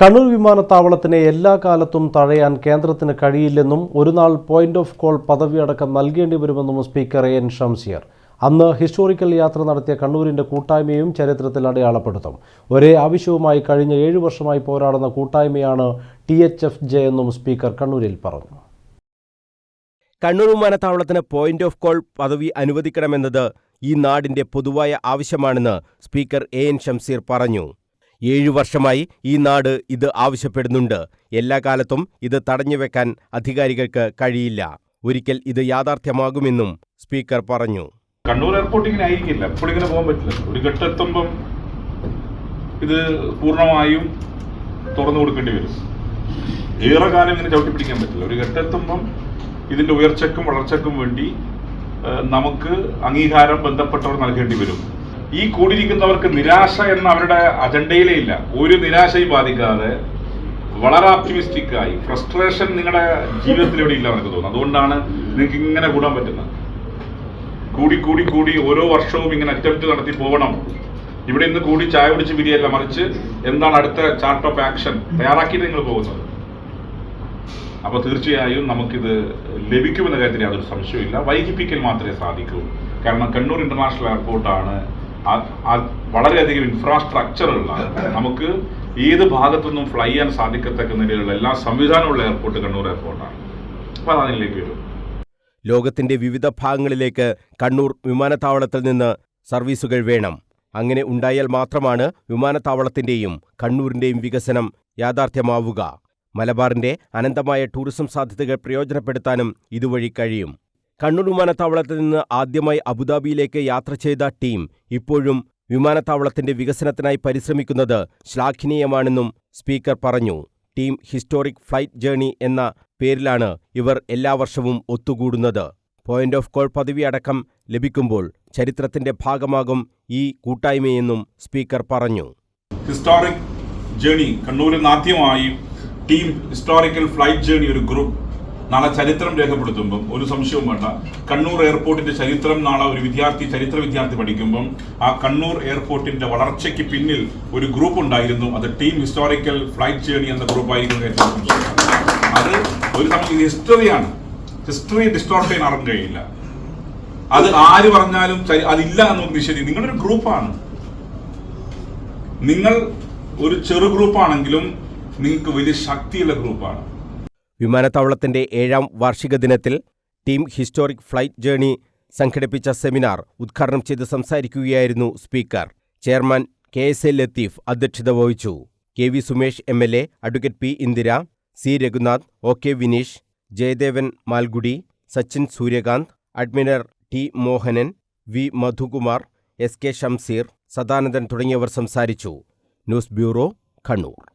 കണ്ണൂർ വിമാനത്താവളത്തിനെ എല്ലാ കാലത്തും തഴയാൻ കേന്ദ്രത്തിന് കഴിയില്ലെന്നും ഒരു നാൾ പോയിന്റ് ഓഫ് കോൾ പദവി അടക്കം നൽകേണ്ടി വരുമെന്നും സ്പീക്കർ എൻ ഷംസിയർ അന്ന് ഹിസ്റ്റോറിക്കൽ യാത്ര നടത്തിയ കണ്ണൂരിന്റെ കൂട്ടായ്മയും ചരിത്രത്തിൽ അടയാളപ്പെടുത്തും. ഒരേ ആവശ്യവുമായി കഴിഞ്ഞ ഏഴു വർഷമായി പോരാടുന്ന കൂട്ടായ്മയാണ് ടി എച്ച് എഫ് ജെ എന്നും സ്പീക്കർ കണ്ണൂരിൽ പറഞ്ഞു. കണ്ണൂർ വിമാനത്താവളത്തിന് പോയിന്റ് ഓഫ് കോൾ പദവി അനുവദിക്കണമെന്നത് ഈ നാടിന്റെ പൊതുവായ ആവശ്യമാണെന്ന് സ്പീക്കർ എ എൻ ഷംസീർ പറഞ്ഞു. ഏഴു വർഷമായി ഈ നാട് ഇത് ആവശ്യപ്പെടുന്നുണ്ട്. എല്ലാ കാലത്തും ഇത് തടഞ്ഞുവെക്കാൻ അധികാരികൾക്ക് കഴിയില്ല. ഒരിക്കൽ ഇത് യാഥാർത്ഥ്യമാകുമെന്നും സ്പീക്കർ പറഞ്ഞു. കണ്ണൂർ എയർപോർട്ട് ഇങ്ങനെ ആയിരിക്കില്ല. എപ്പോഴും ഇങ്ങനെ പോകാൻ പറ്റില്ല. ഒരു ഘട്ടത്തുമ്പം ഇത് പൂർണമായും തുറന്നു കൊടുക്കേണ്ടി വരും. ഏറെ കാലം ഇങ്ങനെ ചവിട്ടി പിടിക്കാൻ പറ്റില്ല. ഒരു ഘട്ടത്തുമ്പം ഇതിന്റെ ഉയർച്ചക്കും വളർച്ചക്കും വേണ്ടി നമുക്ക് അംഗീകാരം ബന്ധപ്പെട്ടവർ നൽകേണ്ടി വരും. ഈ കൂടിയിരിക്കുന്നവർക്ക് നിരാശ എന്ന അവരുടെ അജണ്ടയിലേ ഇല്ല. ഒരു നിരാശയും ബാധിക്കാതെ വളരെ ഓപ്റ്റിമിസ്റ്റിക് ആയി. ഫ്രസ്ട്രേഷൻ നിങ്ങളുടെ ജീവിതത്തിൽ ഇവിടെ ഇല്ല എനിക്ക് തോന്നുന്നു. അതുകൊണ്ടാണ് നിങ്ങൾക്ക് ഇങ്ങനെ കൂടാൻ പറ്റുന്നത്. കൂടി കൂടി കൂടി ഓരോ വർഷവും ഇങ്ങനെ അറ്റംപ്റ്റ് നടത്തി പോകണം ഇവിടെ ഇന്ന് കൂടി ചായ കുടിച്ച് പിരിയല്ല മറിച്ച് എന്താണ് അടുത്ത ചാർട്ട് ഓഫ് ആക്ഷൻ തയ്യാറാക്കിയിട്ട് നിങ്ങൾ പോകുന്നത്? അപ്പൊ തീർച്ചയായും നമുക്കിത് ലഭിക്കുമെന്ന കാര്യത്തിൽ യാതൊരു സംശയമില്ല വൈകിപ്പിക്കൽ മാത്രമേ സാധിക്കൂ. കാരണം കണ്ണൂർ ഇന്റർനാഷണൽ എയർപോർട്ടാണ് വളരെയധികം ഇൻഫ്രാസ്ട്രക്ചറുള്ള നമുക്ക് ഏത് ഭാഗത്തുനിന്നും ഫ്ലൈ ചെയ്യാൻ സാധിക്കത്തക്ക നിലയിലുള്ള എല്ലാ സംവിധാനമുള്ള എയർപോർട്ട് കണ്ണൂർ എയർപോർട്ടാണ് അപ്പൊ അതിലേക്ക് വരും. ലോകത്തിന്റെ വിവിധ ഭാഗങ്ങളിലേക്ക് കണ്ണൂർ വിമാനത്താവളത്തിൽ നിന്ന് സർവീസുകൾ വേണം. അങ്ങനെ ഉണ്ടായാൽ മാത്രമാണ് വിമാനത്താവളത്തിന്റെയും കണ്ണൂരിന്റെയും വികസനം യാഥാർത്ഥ്യമാവുക. മലബാറിന്റെ അനന്തമായ ടൂറിസം സാധ്യതകൾ പ്രയോജനപ്പെടുത്താനും ഇതുവഴി കഴിയും. കണ്ണൂർ വിമാനത്താവളത്തിൽ നിന്ന് ആദ്യമായി അബുദാബിയിലേക്ക് യാത്ര ചെയ്ത ടീം ഇപ്പോഴും വിമാനത്താവളത്തിന്റെ വികസനത്തിനായി പരിശ്രമിക്കുന്നത് ശ്ലാഘനീയമാണെന്നും സ്പീക്കർ പറഞ്ഞു. ടീം ഹിസ്റ്റോറിക് ഫ്ലൈറ്റ് ജേണി എന്ന പേരിലാണ് ഇവർ എല്ലാ വർഷവും ഒത്തുകൂടുന്നത്. പോയിന്റ് ഓഫ് കോൾ പദവി അടക്കം ലഭിക്കുമ്പോൾ ചരിത്രത്തിന്റെ ഭാഗമാകും ഈ കൂട്ടായ്മയെന്നും സ്പീക്കർ പറഞ്ഞു. ഹിസ്റ്റോറിക് ജേണി കണ്ണൂരിൽ നിന്ന് ആദ്യമായി ടീം ഹിസ്റ്റോറിക്കൽ ഫ്ലൈറ്റ് ജേണി ഒരു ഗ്രൂപ്പ് നാളെ ചരിത്രം രേഖപ്പെടുത്തുമ്പം ഒരു സംശയവും വേണ്ട. കണ്ണൂർ എയർപോർട്ടിന്റെ ചരിത്രം നാളെ ഒരു വിദ്യാർത്ഥി ചരിത്ര വിദ്യാർത്ഥി പഠിക്കുമ്പം ആ കണ്ണൂർ എയർപോർട്ടിന്റെ വളർച്ചയ്ക്ക് പിന്നിൽ ഒരു ഗ്രൂപ്പ് ഉണ്ടായിരുന്നു. അത് ടീം ഹിസ്റ്റോറിക്കൽ ഫ്ലൈറ്റ് ജേണി എന്ന ഗ്രൂപ്പായിരുന്നു ഏറ്റവും അത് ഒരു സമയം ഹിസ്റ്ററിയാണ് ഹിസ്റ്ററി ഡിസ്റ്റോർട്ട് ചെയ്യാൻ ആർക്കും കഴിയില്ല. അത് ആര് പറഞ്ഞാലും അതില്ല എന്ന് നിഷേധി നിങ്ങളൊരു ഗ്രൂപ്പാണ് നിങ്ങൾ ഒരു ചെറു ഗ്രൂപ്പാണെങ്കിലും നിങ്ങൾക്ക് വലിയ ശക്തിയുള്ള ഗ്രൂപ്പാണ് വിമാനത്താവളത്തിന്റെ ഏഴാം വാർഷിക ദിനത്തിൽ ടീം ഹിസ്റ്റോറിക് ഫ്ലൈറ്റ് ജേണി സംഘടിപ്പിച്ച സെമിനാർ ഉദ്ഘാടനം ചെയ്ത് സംസാരിക്കുകയായിരുന്നു speaker. Chairman K S A Latheef അധ്യക്ഷത വഹിച്ചു. K V Sumesh M L A advocate P Indira C Raghunath O K Vineesh Jayadevan Malgudi Sachin Suryakant admiral T Mohanan V Madhukumar S K Shamseer Sadanandan തുടങ്ങിയവർ സംസാരിച്ചു. News bureau Kannur.